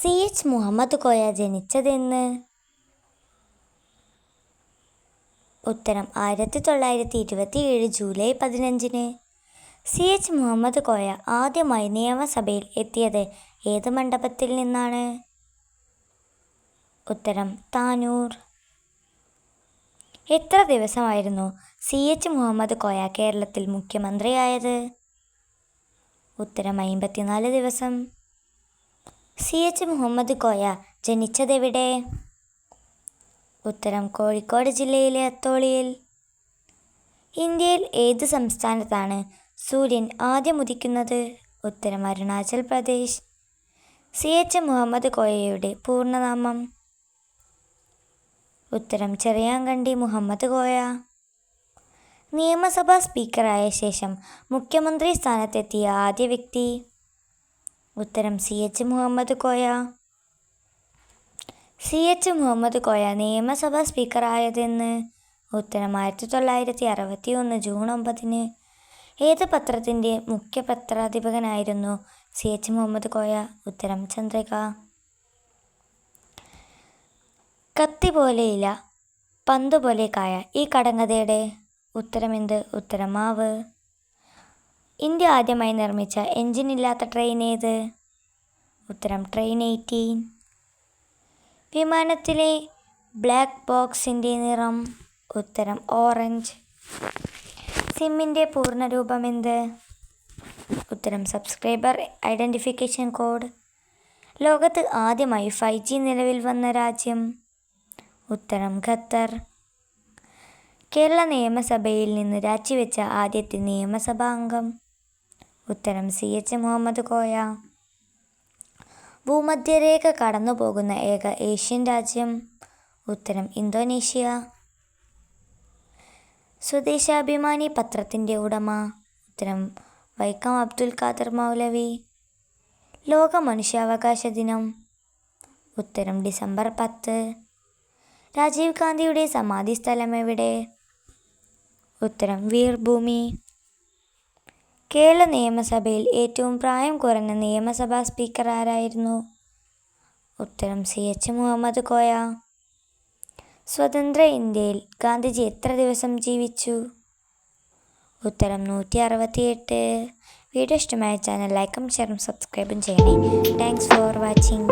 C H Muhammad Koya ജനിച്ചതെന്ന്. ഉത്തരം ആയിരത്തി തൊള്ളായിരത്തി ഇരുപത്തിയേഴ് ജൂലൈ പതിനഞ്ചിന്. സി എച്ച് മുഹമ്മദ് കോയ ആദ്യമായി നിയമസഭയിൽ എത്തിയത് ഏത് മണ്ഡപത്തിൽ നിന്നാണ്? ഉത്തരം താനൂർ. എത്ര ദിവസമായിരുന്നു സി എച്ച് മുഹമ്മദ് കോയ കേരളത്തിൽ മുഖ്യമന്ത്രിയായത്? ഉത്തരം അമ്പത്തിനാല് ദിവസം. സി എച്ച് മുഹമ്മദ് കോയ ജനിച്ചതെവിടെ? ഉത്തരം കോഴിക്കോട് ജില്ലയിലെ അത്തോളിയിൽ. ഇന്ത്യയിൽ ഏത് സംസ്ഥാനത്താണ് സൂര്യൻ ആദ്യം ഉദിക്കുന്നത്? ഉത്തരം അരുണാചൽ പ്രദേശ്. സി എച്ച് മുഹമ്മദ് കോയയുടെ പൂർണനാമം. ഉത്തരം ചെറിയാങ്കണ്ടി മുഹമ്മദ് കോയ. നിയമസഭാ സ്പീക്കറായ ശേഷം മുഖ്യമന്ത്രി സ്ഥാനത്തെത്തിയ ആദ്യ വ്യക്തി. ഉത്തരം C H Muhammad Koya. C H Muhammad Koya നിയമസഭാ സ്പീക്കറായതെന്ന് ഉത്തരം ആയിരത്തി തൊള്ളായിരത്തി അറുപത്തി ഒന്ന് ജൂൺ ഒമ്പതിന്. ഏത് പത്രത്തിന്റെ മുഖ്യ പത്രാധിപകനായിരുന്നു സി എച്ച് മുഹമ്മദ് കോയ? ഉത്തരം ചന്ദ്രിക. കത്തി പോലെയില്ല പന്ത് പോലെ കായ ഈ കടങ്കഥയുടെ ഉത്തരമെന്ത്? ഉത്തരം മാവ്. ഇന്ത്യ ആദ്യമായി നിർമ്മിച്ച എഞ്ചിൻ ഇല്ലാത്ത ട്രെയിൻ ഏത്? ഉത്തരം ട്രെയിൻ എയ്റ്റീൻ വിമാനത്തിലെ ബ്ലാക്ക് ബോക്സിന്റെ നിറം ഉത്തരം ഓറഞ്ച് സിമ്മിന്റെ പൂർണരൂപം എന്ത്? ഉത്തരം സബ്സ്ക്രൈബർ ഐഡന്റിഫിക്കേഷൻ കോഡ് ലോകത്ത് ആദ്യമായി ഫൈവ് ജി നിലവിൽ വന്ന രാജ്യം ഉത്തരം ഖത്തർ. കേരള നിയമസഭയിൽ നിന്ന് രാജിവെച്ച ആദ്യത്തെ നിയമസഭാ അംഗം ഉത്തരം സി എച്ച് മുഹമ്മദ് കോയ. ഭൂമധ്യരേഖ കടന്നു പോകുന്ന ഏക ഏഷ്യൻ രാജ്യം. ഉത്തരം ഇന്തോനേഷ്യ. സ്വദേശാഭിമാനി പത്രത്തിന്റെ ഉടമ. ഉത്തരം വൈക്കം അബ്ദുൽ ഖാദർ മൗലവി. ലോക മനുഷ്യാവകാശ ദിനം. ഉത്തരം ഡിസംബർ പത്ത്. രാജീവ് ഗാന്ധിയുടെ സമാധി സ്ഥലം എവിടെ? ഉത്തരം വീർഭൂമി. കേരള നിയമസഭയിൽ ഏറ്റവും പ്രായം കുറഞ്ഞ നിയമസഭാ സ്പീക്കർ ആരായിരുന്നു? ഉത്തരം സി എച്ച് മുഹമ്മദ് കോയ. സ്വതന്ത്ര ഇന്ത്യയിൽ ഗാന്ധിജി എത്ര ദിവസം ജീവിച്ചു? ഉത്തരം നൂറ്റി അറുപത്തിയെട്ട് വീഡിയോ ഇഷ്ടമായ ചാനൽ ലൈക്കും ഷെയറും സബ്സ്ക്രൈബും ചെയ്യണേ. Thanks for watching